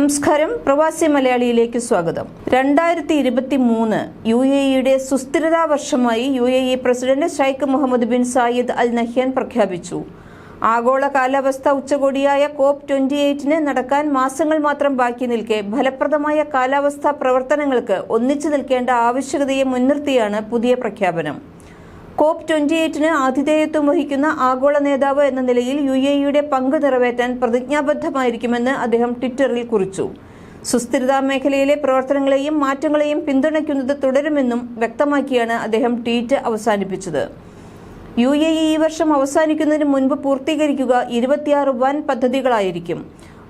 നമസ്കാരം. പ്രവാസി മലയാളിയിലേക്ക് സ്വാഗതം. രണ്ടായിരത്തി ഇരുപത്തി മൂന്ന് യു എ ഇയുടെ സുസ്ഥിരതാ വർഷമായി U A E president Sheikh Mohamed bin Zayed Al Nahyan പ്രഖ്യാപിച്ചു. ആഗോള കാലാവസ്ഥ ഉച്ചകോടിയായ കോപ്പ് ട്വന്റി എയ്റ്റിന് നടക്കാൻ മാസങ്ങൾ മാത്രം ബാക്കി നിൽക്കെ ഫലപ്രദമായ കാലാവസ്ഥാ പ്രവർത്തനങ്ങൾക്ക് ഒന്നിച്ചു നിൽക്കേണ്ട ആവശ്യകതയെ മുൻനിർത്തിയാണ് പുതിയ പ്രഖ്യാപനം. കോപ്പ് ട്വന്റി എയ്റ്റിന് ആതിഥേയത്വം വഹിക്കുന്ന ആഗോള നേതാവ് എന്ന നിലയിൽ യു എ ഇയുടെ പങ്ക് നിറവേറ്റാൻ പ്രതിജ്ഞാബദ്ധമായിരിക്കുമെന്ന് അദ്ദേഹം ട്വിറ്ററിൽ കുറിച്ചു. സുസ്ഥിരതാ മേഖലയിലെ പ്രവർത്തനങ്ങളെയും മാറ്റങ്ങളെയും പിന്തുണയ്ക്കുന്നത് തുടരുമെന്നും വ്യക്തമാക്കിയാണ് അദ്ദേഹം ട്വീറ്റ് അവസാനിപ്പിച്ചത്. യു എ ഇ ഈ വർഷം അവസാനിക്കുന്നതിന് മുൻപ് പൂർത്തീകരിക്കുക ഇരുപത്തിയാറ് വൻ പദ്ധതികളായിരിക്കും.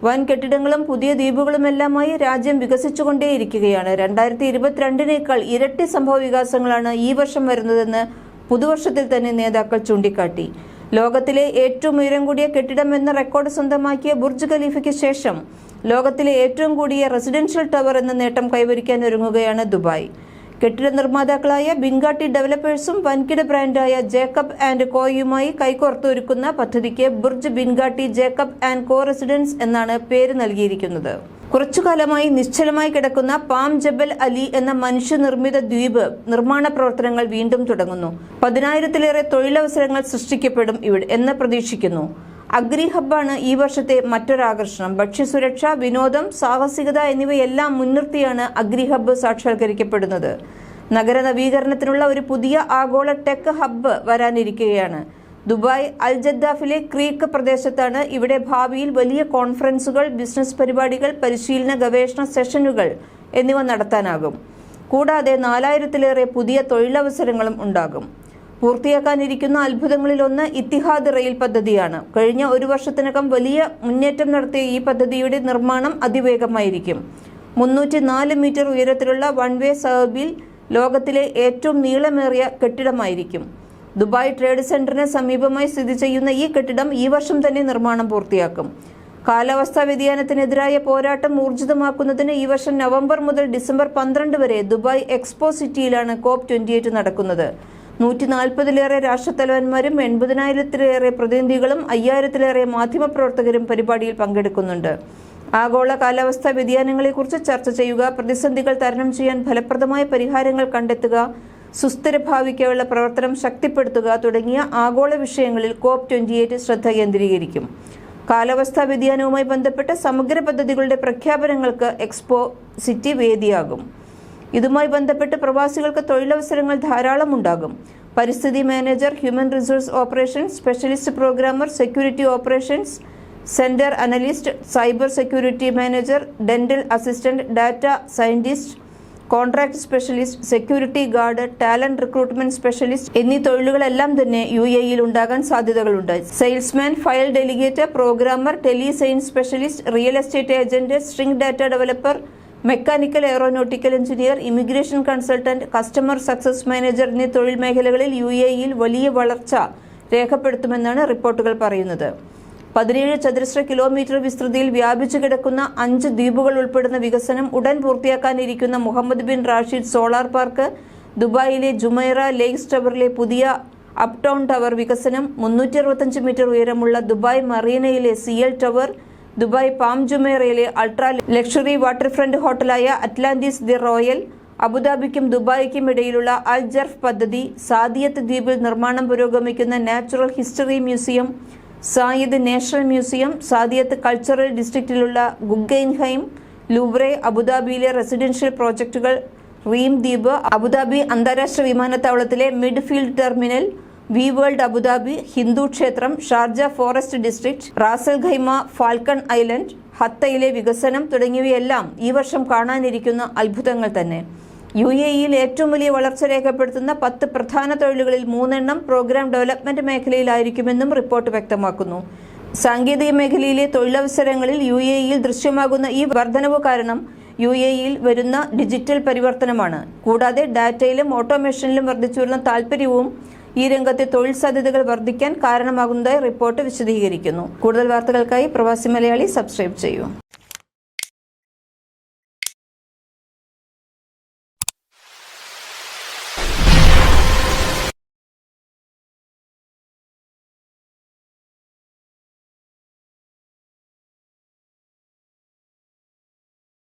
വൻ കെട്ടിടങ്ങളും പുതിയ ദ്വീപുകളുമെല്ലാമായി രാജ്യം വികസിച്ചുകൊണ്ടേയിരിക്കുകയാണ്. രണ്ടായിരത്തി ഇരുപത്തിരണ്ടിനേക്കാൾ ഇരട്ടി സംഭവ വികാസങ്ങളാണ് ഈ വർഷം വരുന്നതെന്ന് പുതുവർഷത്തിൽ തന്നെ നേതാക്കൾ ചൂണ്ടിക്കാട്ടി. ലോകത്തിലെ ഏറ്റവും ഉയരം കൂടിയ കെട്ടിടം എന്ന റെക്കോർഡ് സ്വന്തമാക്കിയ ബുർജ് ഖലീഫയ്ക്ക് ശേഷം ലോകത്തിലെ ഏറ്റവും കൂടിയ റെസിഡൻഷ്യൽ ടവർ എന്ന നേട്ടം കൈവരിക്കാൻ ഒരുങ്ങുകയാണ് ദുബായ്. കെട്ടിട നിർമ്മാതാക്കളായ ബിങ്കാട്ടി ഡെവലപ്പേഴ്സും വൻകിട ബ്രാൻഡായ ജേക്കബ് ആൻഡ് കോയുമായി കൈകോർത്തൊരുക്കുന്ന പദ്ധതിക്ക് Burj Binghatti Jacob and Co residences എന്നാണ് പേര് നൽകിയിരിക്കുന്നത്. കുറച്ചുകാലമായി നിശ്ചലമായി കിടക്കുന്ന പാം ജബൽ അലി എന്ന മനുഷ്യനിർമ്മിത ദ്വീപ് നിർമ്മാണ പ്രവർത്തനങ്ങൾ വീണ്ടും തുടങ്ങുന്നു. പതിനായിരത്തിലേറെ തൊഴിലവസരങ്ങൾ സൃഷ്ടിക്കപ്പെടും ഇവിടെ എന്ന് പ്രതീക്ഷിക്കുന്നു. അഗ്രി ഹബ്ബാണ് ഈ വർഷത്തെ മറ്റൊരാകർഷണം. ഭക്ഷ്യസുരക്ഷ വിനോദം സാഹസികത എന്നിവയെല്ലാം മുൻനിർത്തിയാണ് അഗ്രി ഹബ്ബ് സാക്ഷാത്കരിക്കപ്പെടുന്നത്. നഗര നവീകരണത്തിനുള്ള ഒരു പുതിയ ആഗോള ടെക് ഹബ്ബ് വരാനിരിക്കുകയാണ്. ദുബായ് അൽ ജദ്ദാഫിലെ ക്രീക്ക് പ്രദേശത്താണ് ഇവിടെ ഭാവിയിൽ വലിയ കോൺഫറൻസുകൾ ബിസിനസ് പരിപാടികൾ പരിശീലന ഗവേഷണ സെഷനുകൾ എന്നിവ നടത്താനാകും. കൂടാതെ നാലായിരത്തിലേറെ പുതിയ തൊഴിലവസരങ്ങളും ഉണ്ടാകും. പൂർത്തിയാക്കാനിരിക്കുന്ന അത്ഭുതങ്ങളിലൊന്ന് ഇത്തിഹാദ് റെയിൽ പദ്ധതിയാണ്. കഴിഞ്ഞ ഒരു വർഷത്തിനകം വലിയ മുന്നേറ്റം നടത്തിയ ഈ പദ്ധതിയുടെ നിർമ്മാണം അതിവേഗമായിരിക്കും. മുന്നൂറ്റി നാല് മീറ്റർ ഉയരത്തിലുള്ള വൺ വേ സർബിൽ ലോകത്തിലെ ഏറ്റവും നീളമേറിയ കെട്ടിടമായിരിക്കും. ദുബായ് ട്രേഡ് സെന്ററിന് സമീപമായി സ്ഥിതി ചെയ്യുന്ന ഈ കെട്ടിടം ഈ വർഷം തന്നെ നിർമ്മാണം പൂർത്തിയാക്കും. കാലാവസ്ഥാ വ്യതിയാനത്തിനെതിരായ പോരാട്ടം ഊർജിതമാക്കുന്നതിന് ഈ വർഷം നവംബർ മുതൽ ഡിസംബർ പന്ത്രണ്ട് വരെ ദുബായ് എക്സ്പോ സിറ്റിയിലാണ് കോപ്പ് ട്വന്റി എയ്റ്റ് നടക്കുന്നത്. നൂറ്റി നാൽപ്പതിലേറെ രാഷ്ട്രത്തലവന്മാരും എൺപതിനായിരത്തിലേറെ പ്രതിനിധികളും അയ്യായിരത്തിലേറെ മാധ്യമപ്രവർത്തകരും പരിപാടിയിൽ പങ്കെടുക്കുന്നുണ്ട്. ആഗോള കാലാവസ്ഥാ വ്യതിയാനങ്ങളെക്കുറിച്ച് ചർച്ച ചെയ്യുക പ്രതിസന്ധികൾ തരണം ചെയ്യാൻ ഫലപ്രദമായ പരിഹാരങ്ങൾ കണ്ടെത്തുക സുസ്ഥിര ഭാവിക്കുള്ള പ്രവർത്തനം ശക്തിപ്പെടുത്തുക തുടങ്ങിയ ആഗോള വിഷയങ്ങളിൽ കോപ് ട്വന്റി എയ്റ്റ് ശ്രദ്ധ കേന്ദ്രീകരിക്കും. കാലാവസ്ഥാ വ്യതിയാനവുമായി ബന്ധപ്പെട്ട സമഗ്ര പദ്ധതികളുടെ പ്രഖ്യാപനങ്ങൾക്ക് എക്സ്പോ സിറ്റി വേദിയാകും. ഇതുമായി ബന്ധപ്പെട്ട് പ്രവാസികൾക്ക് തൊഴിലവസരങ്ങൾ ധാരാളം ഉണ്ടാകും പരിസ്ഥിതി manager human resource operations specialist programmer security operations centre analyst cyber security manager dental assistant data scientist contract specialist security guard talent recruitment specialist എന്നീ തൊഴിലുകളെല്ലാം തന്നെ യു എ ഇയിൽ ഉണ്ടാകാൻ സാധ്യതകളുണ്ട്. Salesman file delegator programmer tele science specialist real estate agent string data developer mechanical aeronautical engineer immigration consultant customer success manager എന്നീ തൊഴിൽ മേഖലകളിൽ U A ഇയിൽ വലിയ വളർച്ച രേഖപ്പെടുത്തുമെന്നാണ് റിപ്പോർട്ടുകൾ പറയുന്നത്. പതിനേഴ് ചതുരശ്ര കിലോമീറ്റർ വിസ്തൃതിയിൽ വ്യാപിച്ചു കിടക്കുന്ന അഞ്ച് ദ്വീപുകൾ ഉൾപ്പെടുന്ന വികസനം ഉടൻ പൂർത്തിയാക്കാനിരിക്കുന്ന Mohammed bin Rashid solar park ദുബായിലെ ജുമൈറ ലേക്സ് ടവറിലെ പുതിയ അപ്ടൗൺ ടവർ വികസനം മുന്നൂറ്റി അറുപത്തഞ്ച് മീറ്റർ ഉയരമുള്ള ദുബായ് മറീനയിലെ സിയൽ ടവർ ദുബായ് പാം ജുമേറയിലെ അൾട്രാ ലക്ഷറി വാട്ടർ ഫ്രണ്ട് ഹോട്ടലായ അറ്റ്ലാന്റിസ് ദി റോയൽ അബുദാബിക്കും ദുബായിക്കും ഇടയിലുള്ള അൽ ജർഫ് പദ്ധതി സാദിയത്ത് ദ്വീപിൽ നിർമ്മാണം പുരോഗമിക്കുന്ന natural history museum Zayed national museum Saadiyat cultural ഡിസ്ട്രിക്റ്റിലുള്ള Guggenheim ലൂബ്രെ അബുദാബിയിലെ റെസിഡൻഷ്യൽ പ്രോജക്റ്റുകൾ റീം ദ്വീപ് അബുദാബി അന്താരാഷ്ട്ര വിമാനത്താവളത്തിലെ midfield terminal V world Abu Dhabi Hindu ക്ഷേത്രം Sharjah forest district Ras Al Khaimah falcon island ഹത്തയിലെ വികസനം തുടങ്ങിയവയെല്ലാം ഈ വർഷം കാണാനിരിക്കുന്ന അത്ഭുതങ്ങൾ തന്നെ. യു എ ഇയിൽ ഏറ്റവും വലിയ വളർച്ച രേഖപ്പെടുത്തുന്ന പത്ത് പ്രധാന തൊഴിലുകളിൽ മൂന്നെണ്ണം പ്രോഗ്രാം ഡെവലപ്മെന്റ് മേഖലയിലായിരിക്കുമെന്നും റിപ്പോർട്ട് വ്യക്തമാക്കുന്നു. സാങ്കേതിക മേഖലയിലെ തൊഴിലവസരങ്ങളിൽ യു എ ഇയിൽ ദൃശ്യമാകുന്ന ഈ വർധനവ് കാരണം യു എ ഇയിൽ വരുന്ന ഡിജിറ്റൽ പരിവർത്തനമാണ്. കൂടാതെ ഡാറ്റയിലും ഓട്ടോമേഷനിലും വർദ്ധിച്ചു വരുന്ന താൽപ്പര്യവും ഈ രംഗത്തെ തൊഴിൽ സാധ്യതകൾ വർദ്ധിക്കാൻ കാരണമാകുന്നതായി റിപ്പോർട്ട് വിശദീകരിക്കുന്നു. കൂടുതൽ വാർത്തകൾക്കായി പ്രവാസി മലയാളി സബ്സ്ക്രൈബ് ചെയ്യൂ.